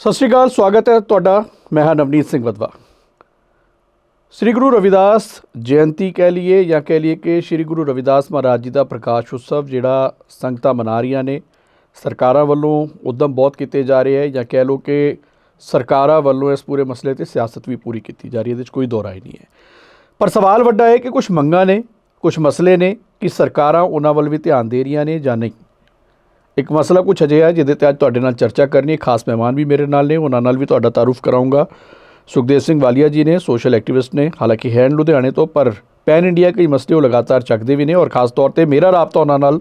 ਸਤਿ ਸ਼੍ਰੀ ਅਕਾਲ, ਸਵਾਗਤ ਹੈ ਤੁਹਾਡਾ। ਮੈਂ ਹਾਂ ਨਵਨੀਤ ਸਿੰਘ ਵਦਵਾ ਸ੍ਰੀ ਗੁਰੂ ਰਵਿਦਾਸ ਜਯੰਤੀ ਕਹਿ ਲਈਏ ਜਾਂ ਕਹਿ ਲਈਏ ਕਿ ਸ੍ਰੀ ਗੁਰੂ ਰਵਿਦਾਸ ਮਹਾਰਾਜ ਜੀ ਦਾ ਪ੍ਰਕਾਸ਼ ਉਤਸਵ ਜਿਹੜਾ ਸੰਗਤਾਂ ਮਨਾ ਰਹੀਆਂ ਨੇ, ਸਰਕਾਰਾਂ ਵੱਲੋਂ ਉਦਮ ਬਹੁਤ ਕੀਤੇ ਜਾ ਰਹੇ ਹੈ ਜਾਂ ਕਹਿ ਲਓ ਕਿ ਸਰਕਾਰਾਂ ਵੱਲੋਂ ਇਸ ਪੂਰੇ ਮਸਲੇ ਤੇ ਸਿਆਸਤ ਵੀ ਪੂਰੀ ਕੀਤੀ ਜਾ ਰਹੀ ਹੈ, ਇਹਦੇ ਵਿੱਚ ਕੋਈ ਦੋਰਾ ਹੀ ਨਹੀਂ ਹੈ। ਪਰ ਸਵਾਲ ਵੱਡਾ ਹੈ ਕਿ ਕੁਝ ਮੰਗਾਂ ਨੇ ਕੁਝ ਮਸਲੇ ਨੇ ਕਿ ਸਰਕਾਰਾਂ ਉਹਨਾਂ ਵੱਲ ਵੀ ਧਿਆਨ ਦੇ ਰਹੀਆਂ ਨੇ ਜਾਂ ਨਹੀਂ। ਇੱਕ ਮਸਲਾ ਕੁਛ ਅਜਿਹਾ ਹੈ ਜਿਹਦੇ ਤੇ ਅੱਜ ਤੁਹਾਡੇ ਨਾਲ ਚਰਚਾ ਕਰਨੀ ਹੈ। ਖਾਸ ਮਹਿਮਾਨ ਵੀ ਮੇਰੇ ਨਾਲ ਨੇ, ਉਹਨਾਂ ਨਾਲ ਵੀ ਤੁਹਾਡਾ ਤਾਰੂਫ ਕਰਾਉਂਗਾ ਸੁਖਦੇਵ ਸਿੰਘ ਵਾਲੀਆ ਜੀ ਨੇ ਸੋਸ਼ਲ ਐਕਟਿਵਿਸਟ ਨੇ, ਹਾਲਾਂਕਿ ਹੈਂਡ ਲੁਧਿਆਣੇ ਤੋਂ, ਪਰ ਪੈਨ ਇੰਡੀਆ ਕਈ ਮਸਲੇ ਉਹ ਲਗਾਤਾਰ ਚੱਕਦੇ ਵੀ ਨੇ ਔਰ ਖਾਸ ਤੌਰ ਤੇ ਮੇਰਾ ਰਾਬਤਾ ਉਹਨਾਂ ਨਾਲ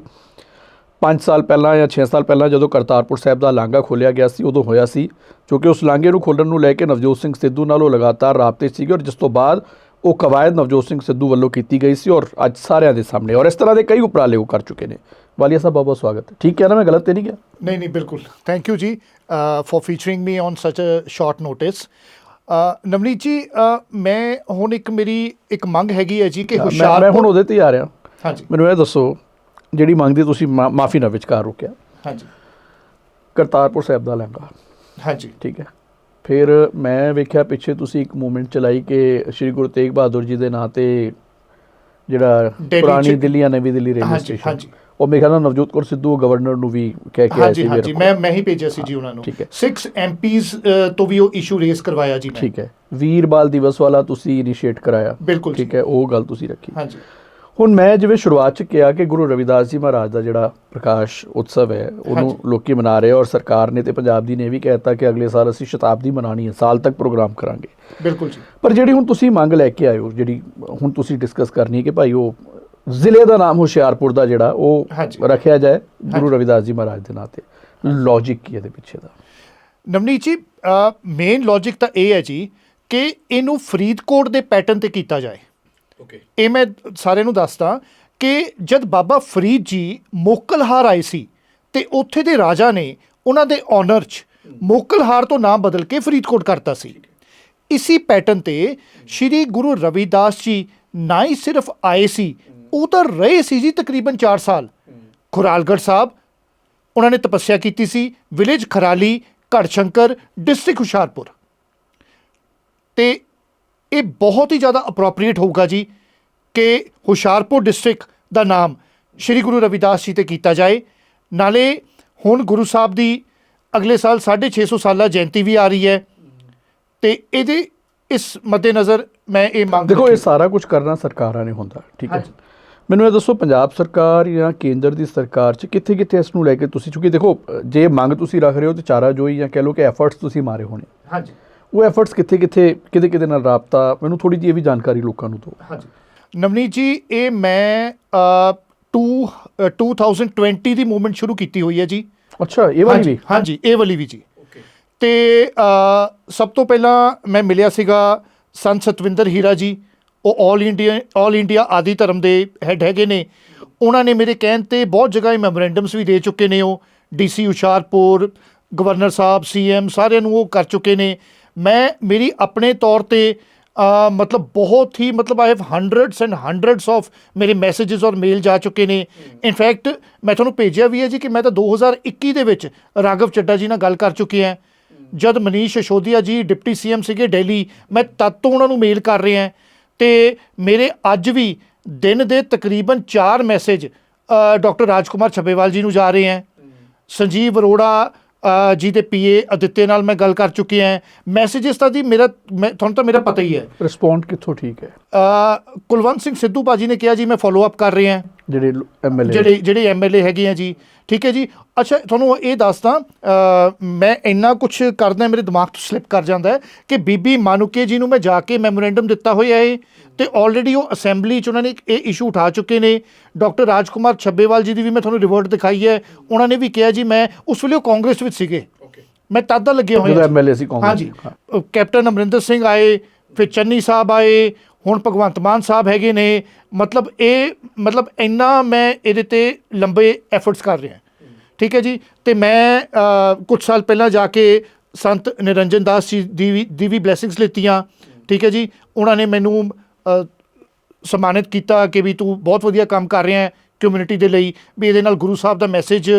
5 ਸਾਲ ਪਹਿਲਾਂ ਜਾਂ 6 ਸਾਲ ਪਹਿਲਾਂ ਜਦੋਂ ਕਰਤਾਰਪੁਰ ਸਾਹਿਬ ਦਾ ਲਾਂਘਾ ਖੋਲ੍ਹਿਆ ਗਿਆ ਸੀ, ਉਦੋਂ ਹੋਇਆ ਸੀ। ਕਿਉਂਕਿ ਉਸ ਲਾਂਘੇ ਨੂੰ ਖੋਲ੍ਹਣ ਨੂੰ ਲੈ ਕੇ ਨਵਜੋਤ ਸਿੰਘ ਸਿੱਧੂ ਨਾਲ ਉਹ ਲਗਾਤਾਰ ਰਾਬਤੇ ਸੀਗੇ ਔਰ ਜਿਸ ਤੋਂ ਬਾਅਦ ਉਹ ਕਵਾਇਦ ਨਵਜੋਤ ਸਿੰਘ ਸਿੱਧੂ ਵੱਲੋਂ ਕੀਤੀ ਗਈ ਸੀ ਔਰ ਅੱਜ ਸਾਰਿਆਂ ਦੇ ਸਾਹਮਣੇ ਔਰ ਇਸ ਤਰ੍ਹਾਂ ਦੇ ਕਈ ਉਪਰਾਲੇ ਉਹ ਕਰ ਚੁੱਕੇ ਨੇ। ਵਾਲੀਆ ਸਾਹਿਬ ਬਹੁਤ ਬਹੁਤ ਸਵਾਗਤ। ਹੈ ਠੀਕ ਹੈ ਨਾ ਮੈਂ ਗਲਤ ਤੇ ਨਹੀਂ ਗਿਆ ਨਹੀਂ ਨਹੀਂ ਬਿਲਕੁਲ। Thank you ji for featuring me on such a short notice Navneet ਜੀ ਮੈਂ ਹੁਣ ਇੱਕ ਮੇਰੀ ਇੱਕ ਮੰਗ ਹੈਗੀ ਹੈ ਜੀ ਕਿ ਮੈਂ ਮੈਂ ਹੁਣ ਉਹਦੇ ਤੇ ਆ ਰਿਹਾ। ਹਾਂਜੀ। ਮੈਨੂੰ ਇਹ ਦੱਸੋ ਜਿਹੜੀ ਮੰਗਦੀ ਤੁਸੀਂ ਮਾਫੀ ਨਾ ਵਿਚਕਾਰ ਰੁਕਿਆ। ਹਾਂਜੀ। ਕਰਤਾਰਪੁਰ ਸਾਹਿਬ ਦਾ ਲੰਗਾ ਹਾਂਜੀ। ਠੀਕ ਹੈ। ਫਿਰ ਮੈਂ ਵੇਖਿਆ ਪਿੱਛੇ ਤੁਸੀਂ ਇੱਕ ਮੂਵਮੈਂਟ ਚਲਾਈ ਕਿ ਸ੍ਰੀ ਗੁਰੂ ਤੇਗ ਬਹਾਦਰ ਜੀ ਦੇ ਨਾਂ ਤੇ ਜਿਹੜਾ ਪੁਰਾਣੀ ਦਿੱਲੀ ਜਾਂ ਨਵੀਂ ਦਿੱਲੀ ਰੇਲਵੇ ਹਾਂਜੀ, ਸਟੇਸ਼ਨ। ਹਾਂਜੀ। ਉਹ ਮੇਰੇ ਖਿਆਲ ਨਾਲ ਨਵਜੋਤ ਕੌਰ ਸਿੱਧੂ ਗਵਰਨਰ ਨੂੰ ਵੀ ਕਹਿ ਕੇ ਆਏ ਸੀ ਹਾਂਜੀ ਮੈਂ ਮੈਂ ਹੀ ਭੇਜਿਆ ਸੀ ਜੀ ਉਹਨਾਂ ਨੂੰ। ਠੀਕ ਹੈ। 6 ਐਮਪੀਜ਼ ਤੋਂ ਵੀ ਉਹ ਇਸ਼ੂ ਰੇਜ਼ ਕਰਵਾਇਆ ਜੀ ਮੈਂ। ਠੀਕ ਹੈ। ਵੀਰ ਬਾਲ ਦਿਵਸ ਵਾਲਾ ਤੁਸੀਂ ਇਨੀਸ਼ੀਏਟ ਕਰਾਇਆ। ਠੀਕ ਹੈ ਉਹ ਗੱਲ ਤੁਸੀਂ ਰੱਖੀ। ਹਾਂਜੀ। ਹੁਣ ਮੈਂ ਜਿਵੇਂ ਸ਼ੁਰੂਆਤ ਚ ਕਿਹਾ ਕਿ ਗੁਰੂ ਰਵਿਦਾਸ ਜੀ ਮਹਾਰਾਜ ਦਾ ਜਿਹੜਾ ਪ੍ਰਕਾਸ਼ ਉਤਸਵ ਹੈ ਉਹਨੂੰ। ਲੋਕੀ ਮਨਾ ਰਹੇ ਔਰ ਸਰਕਾਰ ਨੇ ਤੇ ਪੰਜਾਬ ਦੀ ਨੇ ਵੀ ਕਹਿਤਾ ਕਿ ਅਗਲੇ ਸਾਲ ਅਸੀਂ ਸ਼ਤਾਬਦੀ ਮਨਾਣੀ ਹੈ ਸਾਲ ਤੱਕ ਪ੍ਰੋਗਰਾਮ ਕਰਾਂਗੇ। ਬਿਲਕੁਲ ਜੀ। ਪਰ ਜਿਹੜੀ ਹੁਣ ਤੁਸੀਂ ਮੰਗ ਲੈ ਕੇ ਆਏ ਹੋ ਜਿਹੜੀ ਹੁਣ ਤੁਸੀਂ ਡਿਸਕਸ ਕਰਨੀ ਹੈ ਕਿ ਭਾਈ ਉਹ ਜ਼ਿਲ੍ਹੇ ਦਾ ਨਾਮ ਹੁਸ਼ਿਆਰਪੁਰ ਦਾ ਜਿਹੜਾ ਉਹ। ਰੱਖਿਆ ਜਾਏ ਗੁਰੂ ਰਵਿਦਾਸ ਜੀ ਮਹਾਰਾਜ ਦੇ ਨਾਂ ਤੇ। ਲੌਜੀਕ ਕੀ ਹੈ ਇਹਦੇ ਪਿੱਛੇ ਦਾ? ਨਵਨੀਤ ਜੀ ਮੇਨ ਲੌਜੀਕ ਤਾਂ ਇਹ ਹੈ ਜੀ ਕਿ ਇਹਨੂੰ ਫਰੀਦਕੋਟ ਦੇ ਪੈਟਰਨ ਤੇ ਕੀਤਾ ਜਾਏ। ਓਕੇ ਇਹ ਮੈਂ ਸਾਰਿਆਂ ਨੂੰ ਦੱਸਦਾ ਕਿ ਜਦ ਬਾਬਾ ਫਰੀਦ ਜੀ ਮੋਕਲਹਾਰ ਆਏ ਸੀ ਤੇ ਉੱਥੇ ਦੇ ਰਾਜਾ ਨੇ ਉਹਨਾਂ ਦੇ ਆਨਰ 'ਚ ਮੋਕਲਹਾਰ ਤੋਂ ਨਾਮ ਬਦਲ ਕੇ ਫਰੀਦਕੋਟ ਕਰਤਾ ਸੀ। ਇਸੀ ਪੈਟਰਨ ਤੇ ਸ਼੍ਰੀ ਗੁਰੂ ਰਵਿਦਾਸ ਜੀ ਨਾ ਹੀ ਸਿਰਫ ਆਏ ਸੀ ਉਹ ਤਾਂ ਰਹੇ ਸੀ ਜੀ ਤਕਰੀਬਨ 4 ਸਾਲ। ਖੁਰਾਲਗੜ੍ਹ ਸਾਹਿਬ, ਉਹਨਾਂ ਨੇ ਤਪੱਸਿਆ ਕੀਤੀ ਸੀ ਵਿਲੇਜ ਖਰਾਲੀ, ਘੜਸ਼ੰਕਰ, ਡਿਸਟ੍ਰਿਕਟ ਹੁਸ਼ਿਆਰਪੁਰ। ਤੇ ਇਹ ਬਹੁਤ ਹੀ ਜ਼ਿਆਦਾ ਅਪਰੋਪਰੀਏਟ ਹੋਊਗਾ ਜੀ ਕਿ ਹੁਸ਼ਿਆਰਪੁਰ ਡਿਸਟ੍ਰਿਕਟ ਦਾ ਨਾਮ ਸ਼੍ਰੀ ਗੁਰੂ ਰਵਿਦਾਸ ਜੀ ਤੇ ਕੀਤਾ ਜਾਏ। ਨਾਲੇ ਹੁਣ ਗੁਰੂ ਸਾਹਿਬ ਦੀ ਅਗਲੇ ਸਾਲ 650 ਸਾਲਾ ਜਯੰਤੀ ਵੀ ਆ ਰਹੀ ਹੈ ਤੇ ਇਹਦੇ ਇਸ ਮੱਦੇਨਜ਼ਰ ਮੈਂ ਇਹ ਮੰਗ ਦੇਖੋ ਇਹ। ਸਾਰਾ ਕੁਝ ਕਰਨਾ ਸਰਕਾਰਾਂ ਨੇ ਹੁੰਦਾ ਠੀਕ ਹੈ। ਮੈਨੂੰ ਇਹ ਦੱਸੋ ਪੰਜਾਬ ਸਰਕਾਰ ਜਾਂ ਕੇਂਦਰ ਦੀ ਸਰਕਾਰ ਚ ਕਿੱਥੇ ਕਿੱਥੇ ਇਸ ਨੂੰ ਲੈ ਕੇ ਤੁਸੀਂ ਚੁੱਕੀ ਦੇਖੋ ਜੇ ਮੰਗ ਤੁਸੀਂ ਰੱਖ ਰਹੇ ਹੋ ਤੇ ਚਾਰਾ ਜੋਈ ਜਾਂ ਕਹਿ ਲਓ ਕਿ ਐਫਰਟਸ ਤੁਸੀਂ ਮਾਰੇ ਹੋਣੇ। ਹਾਂਜੀ। ਉਹ ਐਫਰਟਸ ਕਿੱਥੇ ਕਿੱਥੇ ਕਿਹਦੇ ਕਿਹਦੇ ਨਾਲ ਰਾਬਤਾ ਮੈਨੂੰ ਥੋੜੀ ਜਿਹੀ ਇਹ ਵੀ ਜਾਣਕਾਰੀ ਲੋਕਾਂ ਨੂੰ ਦਿਓ। ਹਾਂਜੀ। ਨਵਨੀਤ ਜੀ ਇਹ ਮੈਂ ਅ, ਟੂ ਅ, 2020 ਦੀ ਮੂਵਮੈਂਟ ਸ਼ੁਰੂ ਕੀਤੀ ਹੋਈ ਹੈ ਜੀ। ਅੱਛਾ ਇਹ ਵਾਲੀ ਵੀ? ਹਾਂਜੀ ਇਹ ਵਾਲੀ ਵੀ ਜੀ। ਤੇ ਸਭ ਤੋਂ ਪਹਿਲਾਂ ਮੈਂ ਮਿਲਿਆ ਸੀਗਾ ਸੰਤ ਸਤਵਿੰਦਰ ਹੀਰਾ ਜੀ, ਉਹ 올 ਇੰਡੀਆ 올 ਇੰਡੀਆ ਆਦੀ ਧਰਮ ਦੇ ਹੈੱਡ ਹੈਗੇ ਨੇ। ਉਹਨਾਂ ਨੇ ਮੇਰੇ ਕਹਿਣ ਤੇ ਬਹੁਤ ਜਗ੍ਹਾ ਹੀ ਮੈਮੋਰੈਂਡਮਸ ਵੀ ਦੇ ਚੁੱਕੇ ਨੇ ਉਹ। ਡੀਸੀ ਹੁਸ਼ਿਆਰਪੁਰ ਗਵਰਨਰ ਸਾਹਿਬ ਸੀਐਮ ਸਾਰਿਆਂ ਨੂੰ ਉਹ ਕਰ ਚੁੱਕੇ ਨੇ। ਮੈਂ ਮੇਰੀ ਆਪਣੇ ਤੌਰ ਤੇ ਮਤਲਬ ਬਹੁਤ ਹੀ, ਮਤਲਬ I have hundreds and hundreds of ਮੇਰੇ ਮੈਸੇजेस ਔਰ ਮੇਲ ਜਾ ਚੁੱਕੇ ਨੇ। ਇਨਫੈਕਟ ਮੈਂ ਤੁਹਾਨੂੰ ਭੇਜਿਆ ਵੀ ਹੈ ਜੀ ਕਿ ਮੈਂ ਤਾਂ 2021 ਦੇ ਵਿੱਚ ਰਾਘਵ ਚੱਡਾ ਜੀ ਨਾਲ ਗੱਲ ਕਰ ਚੁੱਕੀ ਹਾਂ। ਜਦ ਮਨੀਸ਼ ਸ਼ਸ਼ੋਦੀਆ ਜੀ ਡਿਪਟੀ ਸੀਐਮ ਸੀਗੇ ਦਿੱਲੀ ਮੈਂ ਤਦ ਤੋਂ ਉਹਨਾਂ ਨੂੰ ਮੇਲ ਕਰ ਰਿਹਾ ਤੇ ਮੇਰੇ ਅੱਜ ਵੀ ਦਿਨ ਦੇ ਤਕਰੀਬਨ 4 ਮੈਸੇਜ ਡਾਕਟਰ ਰਾਜਕੁਮਾਰ ਛੱਬੇਵਾਲ ਜੀ ਨੂੰ ਜਾ ਰਹੇ ਹੈ। ਸੰਜੀਵ ਅਰੋੜਾ ਜੀ ਦੇ ਪੀਏ ਅਦਿੱਤੇ ਨਾਲ ਮੈਂ ਗੱਲ ਕਰ ਚੁੱਕੀ ਹਾਂ। ਮੈਸੇजेस ਤਾਂ ਜੀ ਮੇਰਾ ਤੁਹਾਨੂੰ ਤਾਂ ਮੇਰਾ ਪਤਾ ਹੀ ਹੈ। ਰਿਸਪੌਂਡ ਕਿੱਥੋਂ ਠੀਕ ਹੈ? ਕੁਲਵੰਤ ਸਿੰਘ ਸਿੱਧੂ ਬਾਜੀ ਨੇ ਕਿਹਾ ਜੀ ਮੈਂ ਫੋਲੋ ਅਪ ਕਰ ਰਿਹਾ ਜਿਹੜੇ ਐਮਐਲਏ ਜਿਹੜੇ ਜਿਹੜੇ ਐਮਐਲਏ ਹੈਗੇ ਆ ਜੀ। ਠੀਕ ਹੈ ਜੀ। ਅੱਛਾ ਤੁਹਾਨੂੰ ਇਹ ਦੱਸਦਾ ਮੈਂ ਇੰਨਾ ਕੁਝ ਕਰਦਾ ਮੇਰੇ ਦਿਮਾਗ ਤੋਂ ਸਲਿੱਪ ਕਰ ਜਾਂਦਾ ਹੈ ਕਿ ਬੀਬੀ ਮਾਨੂਕੇ ਜੀ ਨੂੰ ਮੈਂ ਜਾ ਕੇ ਮੈਮੋਰੈਂਡਮ ਦਿੱਤਾ ਹੋਇਆ ਹੈ ਤੇ ਆਲਰੇਡੀ ਉਹ ਅਸੈਂਬਲੀ ਚ ਉਹਨਾਂ ਨੇ ਇਹ ਇਸ਼ੂ ਉਠਾ ਚੁੱਕੇ ਨੇ। ਡਾਕਟਰ ਰਾਜਕੁਮਾਰ ਛੱਬੇਵਾਲ ਜੀ ਦੀ ਵੀ ਮੈਂ ਤੁਹਾਨੂੰ ਰਿਵਰਟ ਦਿਖਾਈ ਹੈ। ਉਹਨਾਂ ਨੇ ਵੀ ਕਿਹਾ ਜੀ ਮੈਂ ਉਸ ਵੇਲੇ ਉਹ ਕਾਂਗਰਸ ਵਿੱਚ ਸੀਗੇ। ਮੈਂ ਤਦ ਦਾ ਹੋਇਆ ਜਦੋਂ ਜੀ। ਐਮਐਲਏ ਸੀ ਕਾਂਗਰਸ ਹਾਂਜੀ ਹਾਂ। ਕੈਪਟਨ ਅਮਰਿੰਦਰ ਸਿੰਘ ਆਏ ਫਿਰ ਚੰਨੀ ਸਾਹਿਬ ਆਏ, ਹੁਣ ਭਗਵੰਤ ਮਾਨ ਸਾਹਿਬ ਹੈਗੇ ਨੇ। ਮਤਲਬ ਇਹ, ਮਤਲਬ ਇੰਨਾ ਮੈਂ ਇਹਦੇ ਤੇ ਲੰਬੇ ਐਫਰਟਸ ਕਰ ਰਿਹਾ। ਠੀਕ ਹੈ ਜੀ? ਤੇ ਮੈਂ ਕੁਝ ਸਾਲ ਪਹਿਲਾਂ ਜਾ ਕੇ ਸੰਤ ਨਿਰੰਜਨ ਦਾਸ ਜੀ ਦੀ ਵੀ ਦੀ ਵੀ ਬਲੇਸਿੰਗਸ ਲਿੱਤੀਆਂ। ਠੀਕ ਹੈ ਜੀ? ਉਹਨਾਂ ਨੇ ਮੈਨੂੰ ਸਨਮਾਨਿਤ ਕੀਤਾ ਕਿ ਵੀ ਤੂੰ ਬਹੁਤ ਵਧੀਆ ਕੰਮ ਕਰ ਰਿਹਾ ਹੈ ਕਮਿਊਨਿਟੀ ਦੇ ਲਈ, ਵੀ ਇਹਦੇ ਨਾਲ ਗੁਰੂ ਸਾਹਿਬ ਦਾ ਮੈਸੇਜ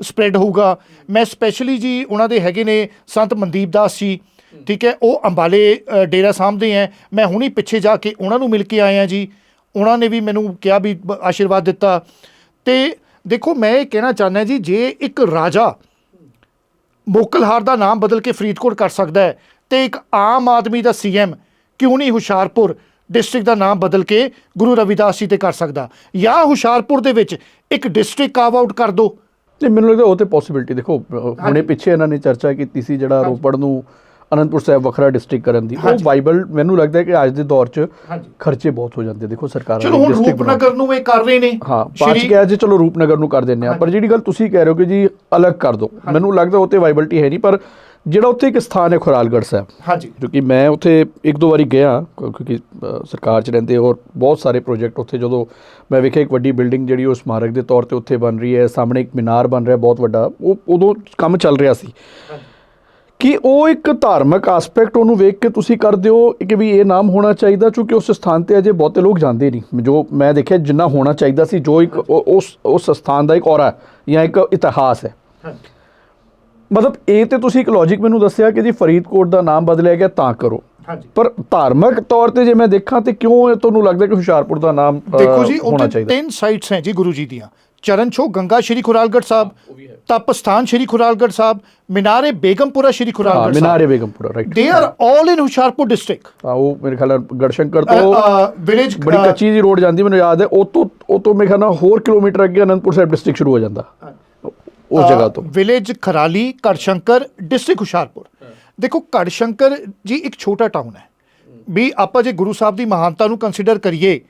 ਸਪਰੈਡ ਹੋਊਗਾ। ਮੈਂ ਸਪੈਸ਼ਲੀ ਜੀ ਉਹਨਾਂ ਦੇ ਹੈਗੇ ਨੇ ਸੰਤ ਮਨਦੀਪ ਦਾਸ ਜੀ। ਠੀਕ ਹੈ ਉਹ ਅੰਬਾਲੇ ਡੇਰਾ ਸਾਂਭਦੇ ਹੈ। ਮੈਂ ਹੁਣੀ ਪਿੱਛੇ ਜਾ ਕੇ ਉਹਨਾਂ ਨੂੰ ਮਿਲ ਕੇ ਆਇਆ ਜੀ। ਉਹਨਾਂ ਨੇ ਵੀ ਮੈਨੂੰ ਕਿਹਾ ਵੀ ਆਸ਼ੀਰਵਾਦ ਦਿੱਤਾ। ਤੇ ਦੇਖੋ ਮੈਂ ਇਹ ਕਹਿਣਾ ਚਾਹੁੰਦਾ ਜੀ ਜੇ ਇੱਕ ਰਾਜਾ ਮੋਕਲਹਾਰ ਦਾ ਨਾਮ ਬਦਲ ਕੇ ਫਰੀਦਕੋਟ ਕਰ ਸਕਦਾ ਹੈ ਤੇ ਇੱਕ ਆਮ ਆਦਮੀ ਦਾ ਸੀਐਮ ਕਿਉਂ ਨਹੀਂ ਹੁਸ਼ਿਆਰਪੁਰ ਡਿਸਟ੍ਰਿਕਟ ਦਾ ਨਾਮ ਬਦਲ ਕੇ ਗੁਰੂ ਰਵਿਦਾਸ ਜੀ ਤੇ ਕਰ ਸਕਦਾ? ਜਾਂ ਹੁਸ਼ਿਆਰਪੁਰ ਦੇ ਵਿੱਚ ਇੱਕ ਡਿਸਟ੍ਰਿਕਟ ਕਾਵ ਆਊਟ ਕਰ ਦੋ? ਤੇ ਮੈਨੂੰ ਲੱਗਦਾ ਉਹ ਤੇ ਪੋਸਿਬਿਲਿਟੀ ਦੇਖੋ ਹੁਣੇ ਪਿੱਛੇ ਇਹਨਾਂ ਨੇ ਚਰਚਾ ਕੀਤੀ ਸੀ ਜਿਹੜਾ ਰੋਪੜ ਨੂੰ ਅਨੰਦਪੁਰ ਸਾਹਿਬ ਵੱਖਰਾ ਡਿਸਟ੍ਰਿਕਟ ਕਰਨ ਦੀ। ਉਹ। ਬਾਈਬਲ ਮੈਨੂੰ ਲੱਗਦਾ ਹੈ ਕਿ ਅੱਜ ਦੇ ਦੌਰ 'ਚ। ਖਰਚੇ ਬਹੁਤ ਹੋ ਜਾਂਦੇ। ਦੇਖੋ ਸਰਕਾਰਾਂ ਚਲੋ ਨੇ ਹੁਣ। ਰੂਪਨਗਰ ਨੂੰ ਇਹ ਕਰ ਰਹੇ ਨੇ। ਹਾਂ ਸ਼੍ਰੀ- ਕਿਹਾ ਜੀ ਚਲੋ ਰੂਪਨਗਰ ਨੂੰ ਕਰ ਦਿੰਨੇ ਆ ਪਰ ਜਿਹੜੀ ਗੱਲ ਤੁਸੀਂ ਕਹਿ ਰਹੇ ਹੋ ਕਿ ਜੀ ਅਲੱਗ ਕਰ ਦਿਓ। ਮੈਨੂੰ ਲੱਗਦਾ ਉਹ ਤੇ ਵਾਈਬਿਲਟੀ ਹੈ ਨਹੀਂ ਪਰ ਜਿਹੜਾ ਉੱਥੇ ਇੱਕ ਸਥਾਨ ਹੈ ਖੁਰਾਲਗੜ੍ਹ ਸਾਹਿਬ। ਹਾਂਜੀ। ਕਿਉਂਕਿ ਮੈਂ ਉੱਥੇ ਇੱਕ ਦੋ ਵਾਰੀ ਗਿਆ ਕਿਉਂ- ਕਿਉਂਕਿ ਸਰਕਾਰ 'ਚ ਰਹਿੰਦੇ ਔਰ ਬਹੁਤ ਸਾਰੇ ਪ੍ਰੋਜੈਕਟ ਉੱਥੇ ਜਦੋਂ ਮੈਂ ਵੇਖਿਆ ਇੱਕ ਵੱਡੀ ਬਿਲਡਿੰਗ ਜਿਹੜੀ ਉਹ ਸਮਾਰਕ ਦੇ ਤੌਰ ਤੇ ਉੱਥੇ ਬਣ ਰਹੀ ਹੈ ਸਾਹਮਣੇ ਇੱਕ ਮੀਨਾਰ ਬਣ ਰਿਹਾ ਬਹੁਤ ਵੱਡਾ। ਉਹ ਉਦੋਂ ਕੰਮ ਚੱਲ ਰਿਹਾ ਸੀ। ਕਿ ਉਹ ਇੱਕ ਧਾਰਮਿਕ ਐਸਪੈਕਟ ਉਹਨੂੰ ਵੇਖ ਕੇ ਤੁਸੀਂ ਕਰਦੇ ਹੋ ਕਿ ਵੀ ਇਹ ਨਾਮ ਹੋਣਾ ਚਾਹੀਦਾ ਕਿਉਂਕਿ ਉਸ ਸਥਾਨ ਤੇ ਅਜੇ ਬਹੁਤੇ ਲੋਕ ਜਾਂਦੇ ਨਹੀਂ। ਜੋ ਮੈਂ ਦੇਖਿਆ ਜਿੰਨਾ ਹੋਣਾ ਚਾਹੀਦਾ ਸੀ ਜੋ ਇੱਕ ਉਸ ਉਸ ਸਥਾਨ ਦਾ ਇੱਕ ਔਰਾ ਹੈ ਜਾਂ ਇੱਕ ਇਤਿਹਾਸ ਹੈ। ਮਤਲਬ ਇਹ ਤੇ ਤੁਸੀਂ ਇੱਕ ਲੌਜੀਕ ਮੈਨੂੰ ਦੱਸਿਆ ਕਿ ਜੀ ਫਰੀਦਕੋਟ ਦਾ ਨਾਮ ਬਦਲਿਆ ਗਿਆ ਤਾਂ ਕਰੋ। ਹਾਂਜੀ। ਪਰ ਧਾਰਮਿਕ ਤੌਰ ਤੇ ਜੇ ਮੈਂ ਦੇਖਾਂ ਤੇ ਕਿਉਂ ਤੁਹਾਨੂੰ ਲੱਗਦਾ ਕਿ ਹੁਸ਼ਿਆਰਪੁਰ ਦਾ ਨਾਮ ਦੇਖੋ ਜੀ ਉੱਥੇ ਤਿੰਨ ਸਾਈਟਸ ਹੈ ਜੀ ਗੁਰੂ ਜੀ ਦੀਆਂ। ਚਰਨ ਛੋ ਗੰਗਾ ਸ਼੍ਰੀ ਖੁਰਾਲਗੜ੍ਹ ਸਾਹਿਬ ਤਪ ਸਥਾਨ ਸ਼੍ਰੀ ਖੁਰਾਲਗੜ੍ਹ ਸਾਹਿਬ ਮਿਨਾਰੇ ਬੇਗਮਪੁਰਾ ਸ਼੍ਰੀ ਹਾਂ Khuralgarh Sahib Minare Begumpura right they are all in Hoshiarpur district ਉਹ ਮੇਰੇ ਖਿਆਲ ਨਾਲ ਗੜਸ਼ੰਕਰ ਤੋਂ ਵਿਲੇਜ ਬੜੀ ਕੱਚੀ ਦੀ ਰੋਡ ਜਾਂਦੀ ਮੈਨੂੰ ਯਾਦ ਹੈ ਉਹ ਤੋਂ ਉਹ ਤੋਂ ਮੇਰੇ ਖਿਆਲ ਨਾਲ ਹੋਰ ਕਿਲੋਮੀਟਰ ਅੱਗੇ ਅਨੰਦਪੁਰ ਸਾਹਿਬ ਡਿਸਟ੍ਰਿਕਟ ਸ਼ੁਰੂ ਹੋ ਜਾਂਦਾ ਉਸ ਜਗ੍ਹਾ ਤੋਂ ਵਿਲੇਜ ਖਰਾਲੀ ਕੜਸ਼ੰਕਰ ਡਿਸਟ੍ਰਿਕਟ ਹੁਸ਼ਿਆਰਪੁਰ ਦੇਖੋ ਕੜਸ਼ੰਕਰ ਜੀ ਇੱਕ ਛੋਟਾ ਟਾਊਨ ਹੈ ਵੀ ਆਪਾਂ ਜੇ ਗੁਰੂ ਸਾਹਿਬ ਦੀ ਮਹਾਨਤਾ ਨੂੰ ਕੰਸੀਡਰ ਕਰੀਏ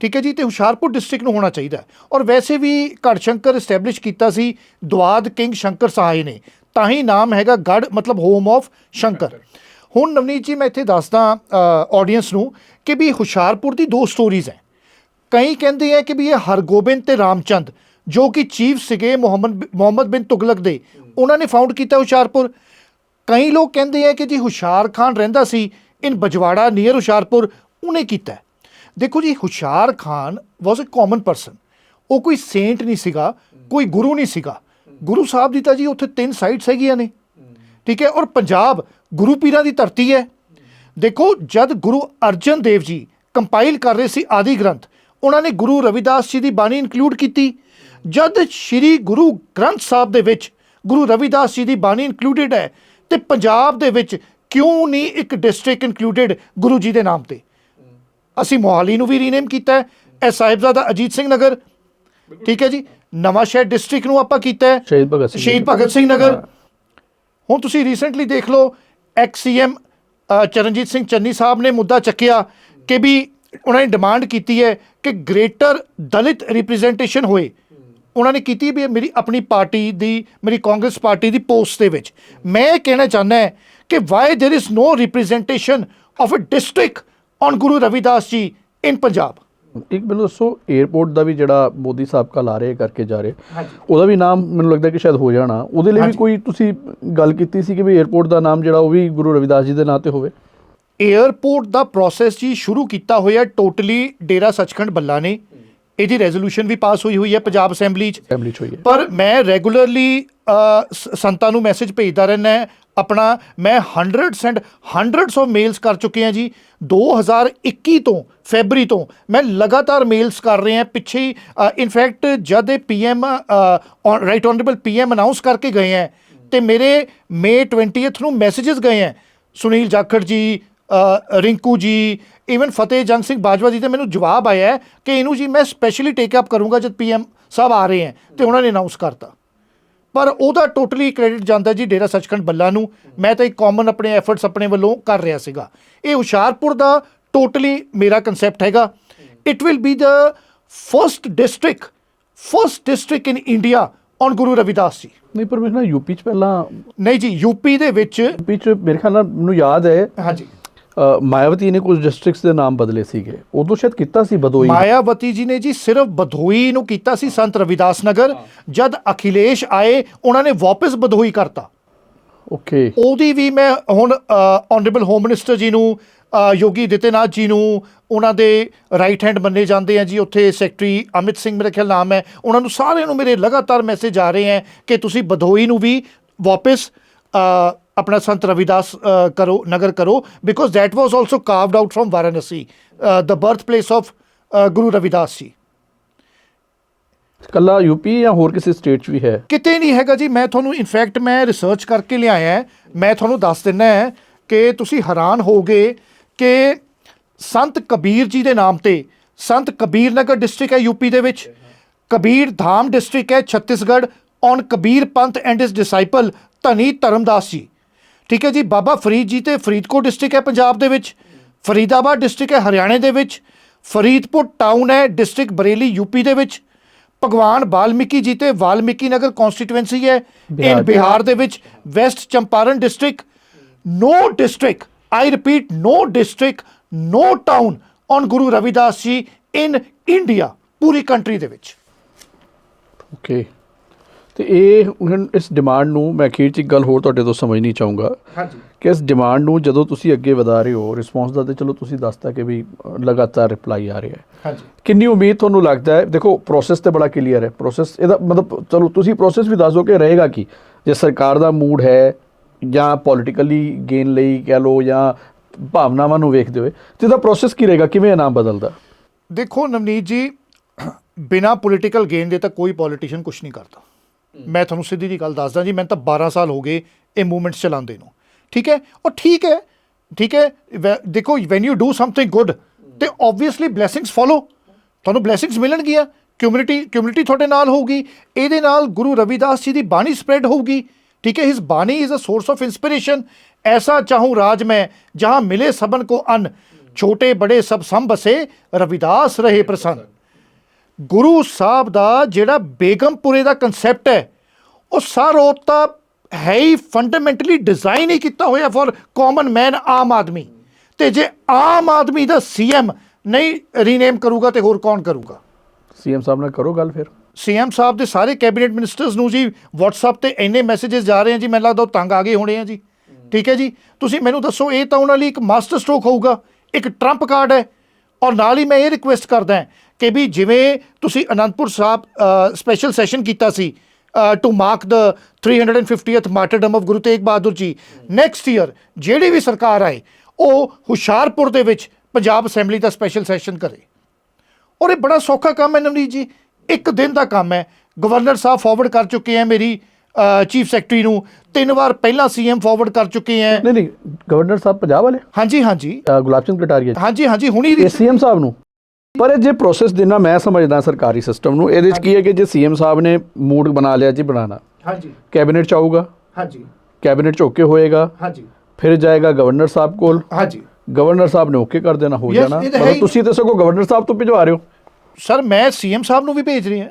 ਠੀਕ ਹੈ ਜੀ ਤੇ ਹੁਸ਼ਿਆਰਪੁਰ ਡਿਸਟ੍ਰਿਕਟ ਨੂੰ ਹੋਣਾ ਚਾਹੀਦਾ। ਔਰ ਵੈਸੇ ਵੀ ਕੜਸ਼ੰਕਰ ਐਸਟੈਬਲਿਸ਼ ਕੀਤਾ ਸੀ ਦਵਾਦ ਕਿੰਗ ਸ਼ੰਕਰ ਸਹਾਇ ਨੇ। ਤਾਂ ਹੀ ਨਾਮ ਹੈਗਾ ਗੜ ਮਤਲਬ ਹੋਮ ਆਫ ਸ਼ੰਕਰ। ਹੁਣ ਨਵਨੀਤ ਜੀ ਮੈਂ ਇੱਥੇ ਦੱਸਦਾ ਆਡੀਅנס ਨੂੰ ਕਿ ਵੀ ਹੁਸ਼ਿਆਰਪੁਰ ਦੀ ਦੋ ਸਟੋਰੀਜ਼ ਹੈ। ਕਈ ਕਹਿੰਦੇ ਆ ਕਿ ਵੀ ਇਹ ਹਰਗੋਬਿੰਦ ਤੇ ਰਾਮਚੰਦ ਜੋ ਕਿ ਚੀਫ ਸੀਗੇ ਮੁਹੰਮਦ ਮੁਹੰਮਦ ਬਿਨ ਤੁਗਲਕ ਦੇ। ਉਹਨਾਂ ਨੇ ਫਾਊਂਡ ਕੀਤਾ ਹੁਸ਼ਿਆਰਪੁਰ। ਕਈ ਲੋਕ ਕਹਿੰਦੇ ਆ ਕਿ ਜੀ ਹੁਸ਼ਿਆਰ ਖਾਨ ਰਹਿੰਦਾ ਸੀ ਇਨ ਬਜਵਾੜਾ ਨੀਅਰ ਹੁਸ਼ਿਆਰਪੁਰ ਉਹਨੇ ਕੀਤਾ। ਦੇਖੋ ਜੀ, Hoshiar Khan was a common person ਉਹ ਕੋਈ ਸੇਂਟ ਨਹੀਂ ਸੀਗਾ, ਕੋਈ ਗੁਰੂ ਨਹੀਂ ਸੀਗਾ। ਗੁਰੂ ਸਾਹਿਬ ਦੀ ਤਾਂ ਜੀ ਉੱਥੇ ਤਿੰਨ ਸਾਈਟਸ ਹੈਗੀਆਂ ਨੇ। ਠੀਕ ਹੈ, ਔਰ ਪੰਜਾਬ ਗੁਰੂ ਪੀਰਾਂ ਦੀ ਧਰਤੀ ਹੈ। ਦੇਖੋ, ਜਦ ਗੁਰੂ ਅਰਜਨ ਦੇਵ ਜੀ ਕੰਪਾਈਲ ਕਰ ਰਹੇ ਸੀ ਆਦਿ ਗ੍ਰੰਥ, ਉਹਨਾਂ ਨੇ ਗੁਰੂ ਰਵਿਦਾਸ ਜੀ ਦੀ ਬਾਣੀ ਇਨਕਲੂਡ ਕੀਤੀ। ਜਦ ਸ੍ਰੀ ਗੁਰੂ ਗ੍ਰੰਥ ਸਾਹਿਬ ਦੇ ਵਿੱਚ ਗੁਰੂ ਰਵਿਦਾਸ ਜੀ ਦੀ ਬਾਣੀ ਇਨਕਲੂਡਡ ਹੈ, ਤੇ ਪੰਜਾਬ ਦੇ ਵਿੱਚ ਕਿਉਂ ਨਹੀਂ ਇੱਕ ਡਿਸਟ੍ਰਿਕਟ ਇਨਕਲੂਡਡ ਗੁਰੂ ਜੀ ਦੇ ਨਾਮ ਤੇ? ਅਸੀਂ ਮੋਹਾਲੀ ਨੂੰ ਵੀ ਰੀਨੇਮ ਕੀਤਾ ਹੈ ਇਹ ਸਾਹਿਬਜ਼ਾਦਾ ਅਜੀਤ ਸਿੰਘ ਨਗਰ ਠੀਕ ਹੈ ਜੀ ਨਵਾਂ ਸ਼ਹਿਰ ਡਿਸਟ੍ਰਿਕਟ ਨੂੰ ਆਪਾਂ ਕੀਤਾ ਹੈ ਸ਼ਹੀਦ ਭਗਤ ਸਿੰਘ ਸ਼ਹੀਦ ਭਗਤ ਸਿੰਘ ਨਗਰ ਹੁਣ ਤੁਸੀਂ ਰੀਸੈਂਟਲੀ ਦੇਖ ਲਓ ਐਕਸ ਸੀਐਮ ਚਰਨਜੀਤ ਸਿੰਘ ਚੰਨੀ ਸਾਹਿਬ ਨੇ ਮੁੱਦਾ ਚੱਕਿਆ ਕਿ ਵੀ ਉਹਨਾਂ ਨੇ ਡਿਮਾਂਡ ਕੀਤੀ ਹੈ ਕਿ ਗ੍ਰੇਟਰ ਦਲਿਤ ਰਿਪਰੈਜ਼ੈਂਟੇਸ਼ਨ ਹੋਏ ਉਹਨਾਂ ਨੇ ਕੀਤੀ ਵੀ ਇਹ ਮੇਰੀ ਆਪਣੀ ਪਾਰਟੀ ਦੀ ਮੇਰੀ ਕਾਂਗਰਸ ਪਾਰਟੀ ਦੀ ਪੋਸਟ ਦੇ ਵਿੱਚ ਮੈਂ ਇਹ ਕਹਿਣਾ ਚਾਹੁੰਦਾ ਹੈ ਕਿ why there is no representation of a district on Guru Ravidas ji in Punjab. ਇੱਕ ਮੈਨੂੰ ਦੱਸੋ 에어ਪੋਰਟ ਦਾ ਵੀ ਜਿਹੜਾ ਮੋਦੀ ਸਾਹਿਬ ਕਾ ਲਾ ਰਹੇ ਕਰਕੇ ਜਾ ਰਹੇ ਉਹਦਾ ਵੀ ਨਾਮ ਮੈਨੂੰ ਲੱਗਦਾ ਕਿ ਸ਼ਾਇਦ ਹੋ ਜਾਣਾ। ਉਹਦੇ ਲਈ ਵੀ ਕੋਈ ਤੁਸੀਂ ਗੱਲ ਕੀਤੀ ਸੀ ਕਿ ਵੀ 에어ਪੋਰਟ ਦਾ ਨਾਮ ਜਿਹੜਾ ਉਹ ਵੀ ਗੁਰੂ ਰਵਿਦਾਸ ਜੀ ਦੇ ਨਾਂ ਤੇ ਹੋਵੇ? 에어ਪੋਰਟ ਦਾ ਪ੍ਰੋਸੈਸ ਜੀ ਸ਼ੁਰੂ ਕੀਤਾ ਹੋਇਆ ਟੋਟਲੀ ਡੇਰਾ ਸੱਚਖੰਡ ਬੱਲਾ ਨੇ। ਇਹਦੀ ਰੈਜ਼ੋਲੂਸ਼ਨ ਵੀ ਪਾਸ ਹੋਈ ਹੋਈ ਹੈ ਪੰਜਾਬ ਅਸੈਂਬਲੀ 'ਚ। ਫੈਮਿਲੀ ਚ ਹੋਈ ਹੈ। ਪਰ ਮੈਂ ਰੈਗੂਲਰਲੀ ਸੰਤਾਂ ਨੂੰ ਮੈਸੇਜ ਭੇਜਦਾ ਰਹਿੰਦਾ ਹੈ। ਆਪਣਾ ਮੈਂ hundreds and hundreds of mails ਕਰ ਚੁੱਕੇ ਹਾਂ ਜੀ। 2021 ਤੋਂ ਫੈਬਰੀ ਤੋਂ ਮੈਂ ਲਗਾਤਾਰ ਮੇਲਸ ਕਰ ਰਹੇ ਹਾਂ। ਪਿੱਛੇ ਇਨਫੈਕਟ ਜਦ ਇਹ PM right honourable PM announce ਕਰਕੇ ਗਏ ਹੈ ਤੇ ਮੇਰੇ ਮੇ 20th ਨੂੰ ਮੈਸੇजेस ਗਏ ਹੈ। ਸੁਨੀਲ ਜਾਖੜ ਜੀ ਰਿੰਕੂ ਜੀ ਇਵਨ ਫਤਿਹ ਜੰਗ ਸਿੰਘ ਬਾਜਵਾ ਜੀ ਤੇ ਮੈਨੂੰ ਜਵਾਬ ਆਇਆ ਹੈ ਕਿ ਇਹਨੂੰ ਜੀ ਮੈਂ ਸਪੈਸ਼ਲੀ ਟੇਕ ਅਪ ਕਰੂੰਗਾ ਜਦ ਪੀਐਮ ਸਾਹਿਬ ਆ ਰਹੇ ਹੈ ਤੇ ਉਹਨਾਂ ਨੇ ਅਨਾਉਂਸ ਕਰਤਾ। ਪਰ ਉਹਦਾ ਟੋਟਲੀ ਕ੍ਰੈਡਿਟ ਜਾਂਦਾ ਜੀ ਡੇਰਾ ਸੱਚਖੰਡ ਬੱਲਾ ਨੂੰ। ਮੈਂ ਤਾਂ ਇੱਕ ਕਾਮਨ ਆਪਣੇ ਐਫਰਟਸ ਆਪਣੇ ਵੱਲੋਂ ਕਰ ਰਿਹਾ ਸੀਗਾ। ਇਹ ਹੁਸ਼ਿਆਰਪੁਰ ਦਾ ਟੋਟਲੀ ਮੇਰਾ ਕਨਸੈਪਟ ਹੈਗਾ। It will be the first district first district in India on Guru Ravidas ji ਨਹੀਂ ਪਰ ਮੇਰੇ ਨਾਲ ਯੂਪੀ ਚ ਪਹਿਲਾਂ ਨਹੀਂ ਜੀ ਯੂਪੀ ਦੇ ਵਿੱਚ ਯੂਪੀ ਚ ਮੇਰੇ ਖਿਆਲ ਨਾਲ ਮੈਨੂੰ ਯਾਦ ਹੈ ਹਾਂਜੀ। ਮਾਇਆਵਤੀ ਨੇ ਕੁਝ ਡਿਸਟ੍ਰਿਕਟਸ ਦੇ ਨਾਮ ਬਦਲੇ ਸੀਗੇ। ਉਦੋਂ ਸ਼ਾਇਦ ਕੀਤਾ ਸੀ ਬਦੋਈ। ਮਾਇਆਵਤੀ ਜੀ ਨੇ ਜੀ ਸਿਰਫ ਬਧੋਈ ਨੂੰ ਕੀਤਾ ਸੀ ਸੰਤ ਰਵਿਦਾਸ ਨਗਰ। ਜਦ ਅਖਿਲੇਸ਼ ਆਏ ਉਹਨਾਂ ਨੇ ਵਾਪਸ ਬਧੋਈ ਕਰਤਾ। ਓਕੇ। ਉਹਦੀ ਵੀ ਮੈਂ ਹੁਣ ਆਨਰੇਬਲ ਹੋਮ ਮਿਨਿਸਟਰ ਜੀ ਨੂੰ ਯੋਗੀ ਆਦਿੱਤਿਆਨਾਥ ਜੀ ਨੂੰ ਉਹਨਾਂ ਦੇ ਰਾਈਟ ਹੈਂਡ ਮੰਨੇ ਜਾਂਦੇ ਆ ਜੀ। ਉੱਥੇ ਸੈਕਟਰੀ ਅਮਿਤ ਸਿੰਘ ਮੇਰੇ ਖਿਆਲ ਨਾਮ ਹੈ। ਉਹਨਾਂ ਨੂੰ ਸਾਰਿਆਂ ਨੂੰ ਮੇਰੇ ਲਗਾਤਾਰ ਮੈਸੇਜ ਆ ਰਹੇ ਹੈ ਕਿ ਤੁਸੀਂ ਬਧੋਈ ਨੂੰ ਵੀ ਵਾਪਸ ਆਪਣਾ ਸੰਤ ਰਵਿਦਾਸ ਕਰੋ ਨਗਰ ਕਰੋ because that was also carved out from Varanasi the birth place of Guru Ravidas ji. ਕੱਲਾ ਯੂਪੀ ਜਾਂ ਹੋਰ ਕਿਸੇ ਸਟੇਟ 'ਚ ਵੀ ਹੈ? ਕਿਤੇ ਨਹੀਂ ਹੈਗਾ ਜੀ। ਮੈਂ ਤੁਹਾਨੂੰ ਇਨਫੈਕਟ ਮੈਂ ਰਿਸਰਚ ਕਰਕੇ ਲਿਆਇਆ ਹੈ। ਮੈਂ ਤੁਹਾਨੂੰ ਦੱਸ ਦਿੰਨਾ ਹੈ ਕਿ ਤੁਸੀਂ ਹੈਰਾਨ ਹੋਗੇ ਕਿ ਸੰਤ ਕਬੀਰ ਜੀ ਦੇ ਨਾਮ ਤੇ ਸੰਤ ਕਬੀਰ ਨਗਰ ਡਿਸਟ੍ਰਿਕਟ ਹੈ ਯੂਪੀ ਦੇ ਵਿੱਚ। ਕਬੀਰ ਧਾਮ ਡਿਸਟ੍ਰਿਕਟ ਹੈ Chhattisgarh. On Kabir Panth and his disciple Dhani Dharamdas ji. ਠੀਕ ਹੈ ਜੀ ਬਾਬਾ ਫਰੀਦ ਜੀ ਤੇ ਫਰੀਦਕੋਟ ਡਿਸਟ੍ਰਿਕਟ ਹੈ ਪੰਜਾਬ ਦੇ ਵਿੱਚ ਫਰੀਦਾਬਾਦ ਡਿਸਟ੍ਰਿਕਟ ਹੈ ਹਰਿਆਣੇ ਦੇ ਵਿੱਚ ਫਰੀਦਪੁਰ ਟਾਊਨ ਹੈ ਡਿਸਟ੍ਰਿਕਟ ਬਰੇਲੀ ਯੂਪੀ ਦੇ ਵਿੱਚ ਭਗਵਾਨ ਵਾਲਮੀਕੀ ਜੀ ਤੇ ਵਾਲਮੀਕੀ ਨਗਰ ਕਨਸਟੀਟੂਐਂਸੀ ਹੈ ਇਨ ਬਿਹਾਰ ਦੇ ਵਿੱਚ west Champaran district no district I repeat no district no town on Guru Ravidas ji in India Puri country ਦੇ ਵਿੱਚ। ਓਕੇ ਤੇ ਇਹ ਹੁਣ ਇਸ ਡਿਮਾਂਡ ਨੂੰ ਮੈਂ ਅਖੀਰ 'ਚ ਇੱਕ ਗੱਲ ਹੋਰ ਤੁਹਾਡੇ ਤੋਂ ਸਮਝਣੀ ਚਾਹੂੰਗਾ ਹਾਂਜੀ। ਕਿ ਇਸ ਡਿਮਾਂਡ ਨੂੰ ਜਦੋਂ ਤੁਸੀਂ ਅੱਗੇ ਵਧਾ ਰਹੇ ਹੋ ਰਿਸਪੌਂਸ ਦਾ ਤੇ ਚਲੋ ਤੁਸੀਂ ਦੱਸਤਾ ਕਿ ਵੀ ਲਗਾਤਾਰ ਰਿਪਲਾਈ ਆ ਰਿਹਾ ਹੈ। ਹਾਂਜੀ। ਕਿੰਨੀ ਉਮੀਦ ਤੁਹਾਨੂੰ ਲੱਗਦਾ ਹੈ? ਦੇਖੋ ਪ੍ਰੋਸੈਸ ਤੇ ਬੜਾ ਕਲੀਅਰ ਹੈ। ਪ੍ਰੋਸੈਸ ਇਹਦਾ ਮਤਲਬ ਚਲੋ ਤੁਸੀਂ ਪ੍ਰੋਸੈਸ ਵੀ ਦੱਸ ਕਿ ਰਹੇਗਾ ਕੀ? ਜੇ ਸਰਕਾਰ ਦਾ ਮੂਡ ਹੈ ਜਾਂ ਪੋਲਿਟੀਕਲੀ ਗੇਨ ਲਈ ਕਹਿ ਲਓ ਜਾਂ ਭਾਵਨਾਵਾਂ ਨੂੰ ਵੇਖਦੇ ਹੋਏ ਤੇ ਇਹਦਾ ਪ੍ਰੋਸੈਸ ਕੀ ਰਹੇਗਾ? ਕਿਵੇਂ ਨਾਮ ਬਦਲਦਾ? ਦੇਖੋ ਨਵਨੀਤ ਜੀ ਬਿਨਾ ਪੋਲੀਟੀਕਲ ਗੇਮ ਦੇ ਤਾਂ ਕੋਈ ਪੋਲੀਟੀਸ਼ੀਅਨ ਕੁਝ ਨਹੀਂ ਕਰਦਾ। ਮੈਂ ਤੁਹਾਨੂੰ ਸਿੱਧੀ ਜੀ ਗੱਲ ਦੱਸਦਾ ਜੀ ਮੈਨੂੰ ਤਾਂ 12 ਸਾਲ ਹੋ ਗਏ ਇਹ ਮੂਵਮੈਂਟਸ ਚਲਾਉਂਦੇ ਨੂੰ। ਠੀਕ ਹੈ? ਔਰ ਠੀਕ ਹੈ ਠੀਕ ਹੈ ਦੇਖੋ when you do something good ਤੇ ਆਬਵੀਅਸਲੀ ਬਲੇਸਿੰਗਸ ਫੋਲੋ ਤੁਹਾਨੂੰ ਬਲੇਸਿੰਗਸ ਮਿਲਣਗੀਆਂ ਕਮਿਊਨਿਟੀ ਕਮਿਊਨਿਟੀ ਤੁਹਾਡੇ ਨਾਲ ਹੋਊਗੀ। ਇਹਦੇ ਨਾਲ ਗੁਰੂ ਰਵਿਦਾਸ ਜੀ ਦੀ ਬਾਣੀ ਸਪਰੈਡ ਹੋਊਗੀ। ਠੀਕ ਹੈ? His bani is a source of inspiration ਐਸਾ ਚਾਹੂੰ ਰਾਜ ਮੈਂ ਜਹਾਂ ਮਿਲੇ ਸਬਨ ਕੋ ਅਨ। ਛੋਟੇ ਬੜੇ ਸਭ ਸਮ ਬਸੇ ਰਵਿਦਾਸ ਰਹੇ ਪ੍ਰਸੰਨ। ਗੁਰੂ ਸਾਹਿਬ ਦਾ ਜਿਹੜਾ ਬੇਗਮਪੁਰੇ ਦਾ ਕਨਸੈਪਟ ਹੈ ਉਹ ਸਾਰੋ ਤਾਂ ਹੈ ਹੀ ਫੰਡਾਮੈਂਟਲੀ ਡਿਜ਼ਾਈਨ ਹੀ ਕੀਤਾ ਹੋਇਆ ਫॉर ਕਾਮਨ ਮੈਨ ਆਮ ਆਦਮੀ। ਤੇ ਜੇ ਆਮ ਆਦਮੀ ਦਾ ਸੀਐਮ ਨਹੀਂ ਰੀਨੇਮ ਕਰੂਗਾ ਤੇ ਹੋਰ ਕੌਣ ਕਰੂਗਾ? ਸੀਐਮ ਸਾਹਿਬ ਨਾਲ ਕਰੋ ਗੱਲ ਫਿਰ। ਸੀਐਮ ਸਾਹਿਬ ਦੇ ਸਾਰੇ ਕੈਬਨਿਟ ਮਿਨਿਸਟਰਸ ਨੂੰ ਜੀ ਵਟਸਐਪ ਤੇ ਇੰਨੇ ਮੈਸੇजेस ਜਾ ਰਹੇ ਆ ਜੀ ਮੈਨੂੰ ਲੱਗਦਾ ਉਹ ਤੰਗ ਆ ਗਏ ਹੋਣੇ ਆ ਜੀ। ਠੀਕ ਹੈ ਜੀ? ਤੁਸੀਂ ਮੈਨੂੰ ਦੱਸੋ ਇਹ ਤਾਂ ਉਹਨਾਂ ਲਈ ਇੱਕ ਮਾਸਟਰ ਸਟ੍ਰੋਕ ਹੋਊਗਾ ਇੱਕ ਟਰੰਪ ਕਾਰਡ ਹੈ। ਔਰ ਨਾਲ ਹੀ ਮੈਂ ਇਹ ਰਿਕੁਐਸਟ ਕਰਦਾ ਕਿ ਵੀ ਜਿਵੇਂ ਤੁਸੀਂ ਅਨੰਦਪੁਰ ਸਾਹਿਬ ਸਪੈਸ਼ਲ ਸੈਸ਼ਨ ਕੀਤਾ ਸੀ to mark the 350th martyrdom of Guru Tegh Bahadur ji next year ਜਿਹੜੀ ਵੀ ਸਰਕਾਰ ਆਏ ਉਹ ਹੁਸ਼ਿਆਰਪੁਰ ਦੇ ਵਿੱਚ ਪੰਜਾਬ ਅਸੈਂਬਲੀ ਦਾ ਸਪੈਸ਼ਲ ਸੈਸ਼ਨ ਕਰੇ। ਔਰ ਇਹ ਬੜਾ ਸੌਖਾ ਕੰਮ ਹੈ ਨਵਨੀਤ ਜੀ। ਇੱਕ ਦਿਨ ਦਾ ਕੰਮ ਹੈ। ਗਵਰਨਰ ਸਾਹਿਬ ਫਾਰਵਰਡ ਕਰ ਚੁੱਕੇ ਹੈ ਮੇਰੀ ਚੀਫ ਸੈਕਟਰੀ ਨੂੰ। ਤਿੰਨ ਵਾਰ ਪਹਿਲਾਂ ਸੀਐਮ ਫਾਰਵਰਡ ਕਰ ਚੁੱਕੇ ਹੈ। ਨਹੀਂ ਨਹੀਂ ਗਵਰਨਰ ਸਾਹਿਬ ਪੰਜਾਬ ਵਾਲੇ? ਹਾਂਜੀ ਹਾਂਜੀ। ਗੁਲਾਬ ਚੰਦ ਕਟਾਰੀਆ ਹਾਂਜੀ ਹਾਂਜੀ ਹੁਣੀ ਸੀਐਮ ਸਾਹਿਬ ਨੂੰ? ਪਰ ਇਹ ਜੇ ਪ੍ਰੋਸੈਸ ਦੇਣਾ ਮੈਂ ਸਮਝਦਾ ਸਰਕਾਰੀ ਸਿਸਟਮ ਨੂੰ। ਇਹਦੇ 'ਚ ਕੀ ਹੈ ਕਿ ਜੇ ਸੀਐਮ ਸਾਹਿਬ ਨੇ ਮੂਡ ਬਣਾ ਲਿਆ ਜੀ ਬਣਾਣਾ ਹਾਂਜੀ। ਕੈਬਨਿਟ ਚ ਆਊਗਾ। ਹਾਂਜੀ। ਕੈਬਨਿਟ ਚ ਓਕੇ ਹੋਏਗਾ। ਹਾਂਜੀ। ਫਿਰ ਜਾਏਗਾ ਗਵਰਨਰ ਸਾਹਿਬ ਕੋਲ। ਹਾਂਜੀ। ਗਵਰਨਰ ਸਾਹਿਬ ਨੇ ਓਕੇ ਕਰ ਦੇਣਾ ਹੋ ਜਾਣਾ। ਹੀ। ਤੁਸੀਂ ਤਾਂ ਸਗੋਂ ਗਵਰਨਰ ਸਾਹਿਬ ਤੋਂ ਭਿਜਵਾ ਰਹੇ ਹੋ। ਸਰ ਮੈਂ ਸੀਐਮ ਸਾਹਿਬ ਨੂੰ ਵੀ ਭੇਜ ਰਿਹਾ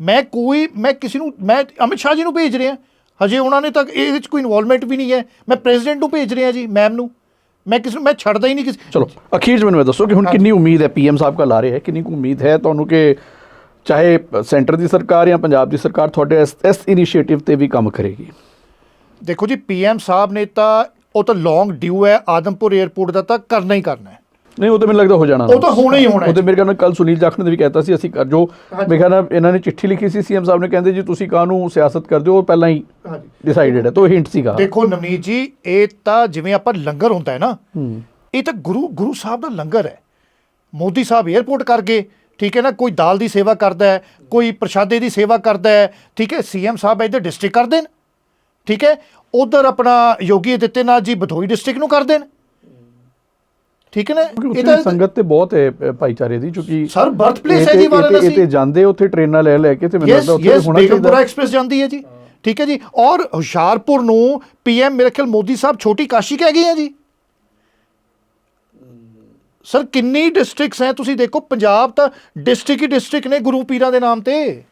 ਮੈਂ ਕੋਈ ਮੈਂ ਕਿਸੇ ਨੂੰ ਮੈਂ ਅਮਿਤ ਸ਼ਾਹ ਜੀ ਨੂੰ ਭੇਜ ਰਿਹਾ ਹਜੇ ਉਹਨਾਂ ਨੇ ਤੱਕ ਇਹਦੇ ਵਿੱਚ ਕੋਈ ਇਨਵੋਲਵਮੈਂਟ ਵੀ ਨਹੀਂ ਹੈ। ਮੈਂ ਪ੍ਰੈਜ਼ੀਡੈਂਟ ਨੂੰ ਭੇਜ ਰਿਹਾ ਜੀ ਮੈਮ ਨੂੰ। ਮੈਂ ਕਿਸੇ ਨੂੰ ਮੈਂ ਛੱਡਦਾ ਹੀ ਨਹੀਂ ਕਿਸੇ ਚਲੋ ਅਖੀਰ 'ਚ ਮੈਨੂੰ ਇਹ ਦੱਸੋ ਕਿ ਹੁਣ ਕਿੰਨੀ ਉਮੀਦ ਹੈ ਪੀਐਮ ਸਾਹਿਬ ਕਾ ਲਾ ਰਹੇ ਹੈ ਕਿੰਨੀ ਕੁ ਉਮੀਦ ਹੈ ਤੁਹਾਨੂੰ ਕਿ ਚਾਹੇ ਸੈਂਟਰ ਦੀ ਸਰਕਾਰ ਜਾਂ ਪੰਜਾਬ ਦੀ ਸਰਕਾਰ ਤੁਹਾਡੇ ਇਸ ਇਸ ਇਨੀਸ਼ੀਏਟਿਵ ਤੇ ਵੀ ਕੰਮ ਕਰੇਗੀ? ਦੇਖੋ ਜੀ ਪੀਐਮ ਸਾਹਿਬ ਨੇ ਤਾਂ ਉਹ ਤਾਂ ਲੌਂਗ ਡਿਊ ਹੈ ਆਦਮਪੁਰ 에ਅਰਪੋਰਟ ਦਾ ਤਾਂ ਕਰਨਾ ਹੀ ਕਰਨਾ ਹੈ। ਨਹੀਂ ਉਹ ਤਾਂ ਮੈਨੂੰ ਲੱਗਦਾ ਹੋ ਜਾਣਾ। ਉਹ ਤਾਂ ਹੋਣਾ ਹੀ ਹੋਣਾ ਉਹ ਤੇ ਮੇਰੇ ਨਾਲ ਕੱਲ ਸੁਨੀਲ ਜਾਖੜ ਨੇ ਵੀ ਕਹਿਤਾ ਸੀ ਅਸੀਂ ਕਰ ਜੋ ਮੇਰੇ ਨਾਲ ਇਹਨਾਂ ਨੇ ਚਿੱਠੀ ਲਿਖੀ ਸੀ ਸੀਐਮ ਸਾਹਿਬ ਨੇ ਕਹਿੰਦੇ ਜੀ ਤੁਸੀਂ ਕਾਹਨੂੰ ਸਿਆਸਤ ਕਰਦੇ ਹੋ ਪਹਿਲਾਂ ਹੀ ਹਾਂਜੀ। ਡਿਸਾਈਡਡ ਹੈ ਤਾਂ ਹਿੰਟ ਸੀਗਾ। ਦੇਖੋ ਨਵਨੀਤ ਜੀ ਇਹ ਤਾਂ ਜਿਵੇਂ ਆਪਾਂ ਲੰਗਰ ਹੁੰਦਾ ਹੈ ਨਾ ਇਹ ਤਾਂ ਗੁਰੂ ਗੁਰੂ ਸਾਹਿਬ ਦਾ ਲੰਗਰ ਹੈ। ਮੋਦੀ ਸਾਹਿਬ 에ਅਰਪੋਰਟ ਕਰ ਗਏ ਠੀਕ ਹੈ ਨਾ ਕੋਈ ਦਾਲ ਦੀ ਸੇਵਾ ਕਰਦਾ ਹੈ ਕੋਈ ਪ੍ਰਸ਼ਾਦੇ ਦੀ ਸੇਵਾ ਕਰਦਾ ਹੈ ਠੀਕ ਹੈ ਸੀਐਮ ਸਾਹਿਬ ਇੱਧਰ ਡਿਸਟ੍ਰਿਕਟ ਕਰ ਦੇਣ ਠੀਕ ਹੈ ਉਧਰ ਆਪਣਾ ਯੋਗੀ ਆਦਿੱਤਿਆਨਾਥ ਜੀ ਬਧੋਈ ਡਿਸਟ੍ਰਿਕਟ ਨੂੰ ਕਰ ਦੇਣ। ਠੀਕ ਹੈ ਨਾ? ਇਹ ਤਾਂ ਸੰਗਤ ਤੇ ਬਹੁਤ ਹੈ ਭਾਈਚਾਰੇ ਦੀ ਕਿਉਂਕਿ ਸਰ ਬਰਥ ਪਲੇਸ ਹੈ ਜੀ ਤੇ- ਇਹ ਵਾਰਾਣਸੀ ਤੇ ਜਾਂਦੇ ਉੱਥੇ ਟ੍ਰੇਨਾਂ ਲੈ ਲੈ ਕੇ ਤੇ ਮੈਨੂੰ ਲੱਗਦਾ ਉੱਥੇ ਹੋਣਾ ਬੇਗਮਪੁਰਾ ਚਾਹੀਦਾ ਐਕਸਪ੍ਰੈਸ ਜਾਂਦੀ ਹੈ ਜੀ। ਠੀਕ ਹੈ ਜੀ। ਔਰ ਹੁਸ਼ਿਆਰਪੁਰ ਨੂੰ ਪੀਐਮ ਮੇਰੇ ਖਿਆਲ ਮੋਦੀ ਸਾਹਿਬ ਛੋਟੀ ਕਾਸ਼ੀ ਕਹਿ ਗਏ ਆ ਜੀ। ਸਰ ਕਿੰਨੀ ਡਿਸਟ੍ਰਿਕਟਸ ਹੈ? ਤੁਸੀਂ ਦੇਖੋ ਪੰਜਾਬ ਤਾਂ ਡਿਸਟ੍ਰਿਕਟ ਹੀ ਡਿਸਟ੍ਰਿਕਟ ਨੇ ਗੁਰੂ ਪੀਰਾਂ ਦੇ ਨਾਮ ਤੇ।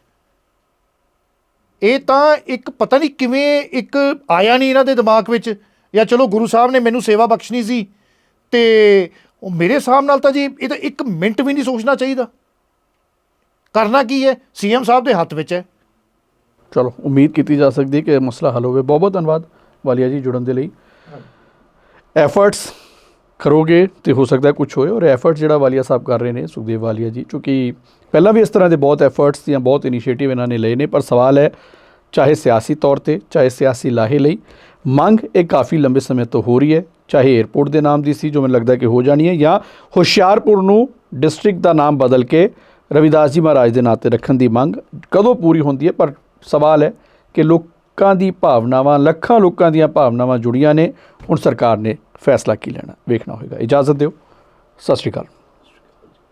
ਇਹ ਤਾਂ ਇੱਕ ਪਤਾ ਨਹੀਂ ਕਿਵੇਂ ਇੱਕ ਆਇਆ ਨਹੀਂ ਇਹਨਾਂ ਦੇ ਦਿਮਾਗ ਵਿੱਚ। ਜਾਂ ਚਲੋ ਗੁਰੂ ਸਾਹਿਬ ਨੇ ਮੈਨੂੰ ਸੇਵਾ ਬਖਸ਼ਣੀ ਸੀ। ਤੇ ਉਹ ਮੇਰੇ ਹਿਸਾਬ ਨਾਲ ਤਾਂ ਜੀ, ਇਹ ਤਾਂ ਇੱਕ ਮਿੰਟ ਵੀ ਨਹੀਂ ਸੋਚਣਾ ਚਾਹੀਦਾ। ਕਰਨਾ ਕੀ ਹੈ? ਸੀਐਮ ਸਾਹਿਬ ਦੇ ਹੱਥ ਵਿੱਚ ਹੈ। ਚਲੋ, ਉਮੀਦ ਕੀਤੀ ਜਾ ਸਕਦੀ ਹੈ ਕਿ ਮਸਲਾ ਹੱਲ ਹੋਵੇ। ਬਹੁਤ ਬਹੁਤ ਧੰਨਵਾਦ ਵਾਲੀਆ ਜੀ ਜੁੜਨ ਦੇ ਲਈ। ਐਫਰਟਸ ਕਰੋਗੇ ਤੇ ਹੋ ਸਕਦਾ ਕੁਝ ਹੋਏ ਔਰ ਐਫਰਟ ਜਿਹੜਾ ਵਾਲੀਆ ਸਾਹਿਬ ਕਰ ਰਹੇ ਨੇ, ਸੁਖਦੇਵ ਵਾਲੀਆ ਜੀ, ਕਿਉਂਕਿ ਪਹਿਲਾਂ ਵੀ ਇਸ ਤਰ੍ਹਾਂ ਦੇ ਬਹੁਤ ਐਫਰਟਸ ਜਾਂ ਬਹੁਤ ਇਨੀਸ਼ੀਏਟਿਵ ਇਹਨਾਂ ਨੇ ਲਏ ਨੇ, ਪਰ ਸਵਾਲ ਹੈ ਚਾਹੇ ਸਿਆਸੀ ਤੌਰ ਤੇ, ਚਾਹੇ ਸਿਆਸੀ ਲਾਹੇ ਲਈ, ਮੰਗ ਇਹ ਕਾਫੀ ਲੰਬੇ ਸਮੇਂ ਤੋਂ ਹੋ ਰਹੀ ਹੈ, ਚਾਹੇ 에ਅਰਪੋਰਟ ਦੇ ਨਾਮ ਦੀ ਸੀ, ਜੋ ਮੈਨੂੰ ਲੱਗਦਾ ਕਿ ਹੋ ਜਾਣੀ ਹੈ, ਜਾਂ ਹੁਸ਼ਿਆਰਪੁਰ ਨੂੰ ਡਿਸਟ੍ਰਿਕਟ ਦਾ ਨਾਮ ਬਦਲ ਕੇ ਰਵਿਦਾਸ ਜੀ ਮਹਾਰਾਜ ਦੇ ਨਾਂ ਤੇ ਰੱਖਣ ਦੀ ਮੰਗ ਕਦੋਂ ਪੂਰੀ ਹੁੰਦੀ ਹੈ, ਪਰ ਸਵਾਲ ਹੈ ਕਿ ਲੋਕਾਂ ਦੀ ਭਾਵਨਾਵਾਂ, ਲੱਖਾਂ ਲੋਕਾਂ ਦੀਆਂ ਭਾਵਨਾਵਾਂ ਜੁੜੀਆਂ ਨੇ, ਹੁਣ ਸਰਕਾਰ ਨੇ ਫੈਸਲਾ ਕੀ ਲੈਣਾ, ਵੇਖਣਾ ਹੋਏਗਾ। ਇਜਾਜ਼ਤ ਦਿਓ। ਸਤਿ ਸ਼੍ਰੀ ਅਕਾਲ।